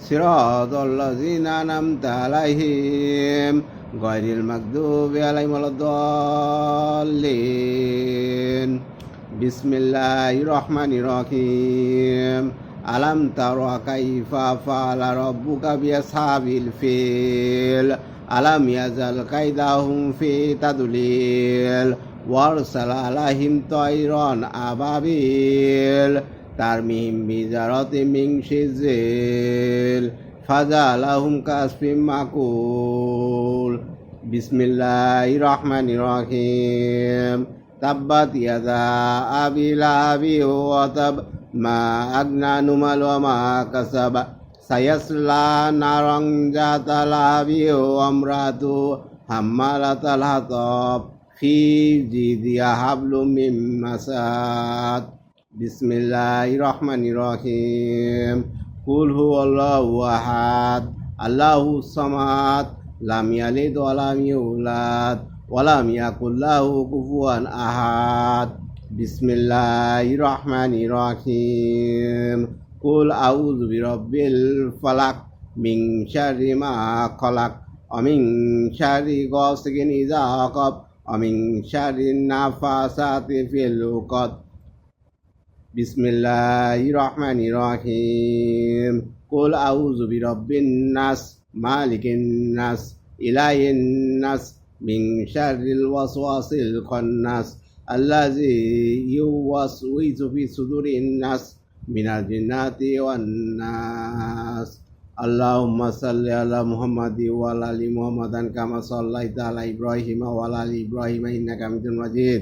صراط الذين أنعمت عليهم غير المغضوب عليهم ولا الضالين بسم الله الرحمن الرحيم ألم تر كيف فعل ربك بأصحاب الفيل ألم يزل كيدهم في تضليل وارسل عليهم طيرا أبابيل তারমিহিম বিজারত Ming সিজিল ফাজা আলাহুম কাসফিম মাকুল। বিসমিল্লাহ রহমান রহিম। তাব্বাত ইয়াদা আবি ও অতাব মা আগ্না নুমাল মা কাসাবা। সায়াসলা নারং জাতা লাহাবি ও অমরাতু হাম্মালাতাল হাতব। ফি জিদিয়া হাবলু মিম মাসাদ। বিসমিল্লাহ রহমান রহিম। কুল হু আল্লাহ আহাদ, আল্লাহ সমাদ, লাম ইয়ালিদ ওয়ালাম ইউলাদ ওয়ালাম ইয়াকুল্লাহ কুফুয়ান আহাদ। বিসমিল্লাহ রহমান রহিম। কুল আউজ বিরব্বিল ফালাক মিং শারি মা খলাক অমিং শারি গসগিন ইজা হকব অমিং শারি নাফাসাতি ফিল উকত বিসমিল্লাহ রহমান রহিম। কুল আউজু বিরব্বিন নাস, মালিকিন নাস ইলাহিন নাস, মিন শাররিল ওয়াসওয়াসিল খান্নাস, আল্লাযী ইউওয়াসউইজু ফি সুদুরিন নাস, মিনাল জিন্নাতি ওয়ান নাস। আল্লাহুম্মা সাল্লি আলা মুহাম্মাদি ওয়া আলা আলি মুহাম্মাদান কামা সাল্লাইতা আলা ইব্রাহিম ওয়া আলা আলি ইব্রাহিম ইন্নাকা হামিদুল মাজিদ।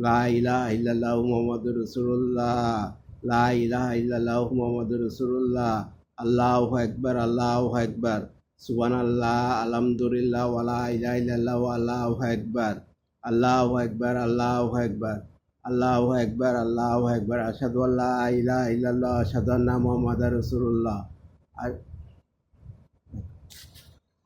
লাইলা ইল্লাহ মোহাম্মদ রসুল্লাহ লাইলা ইল্লাহ মোহাম্মদ রসুল্লাহ আল্লাহ একবার আল্লাহ একবার সুবান আল্লাহ আলহামদুলিল্লাহ আল্লাহ ইলা ইল্লাহ আল্লাহ একবার আল্লাহ একবার আল্লাহ আল্লাহ একবার আল্লাহ একবার আসাদু আল্লাহ ইলা ইল্লাহ আসাদু আল্লাহ মোহাম্মদ আর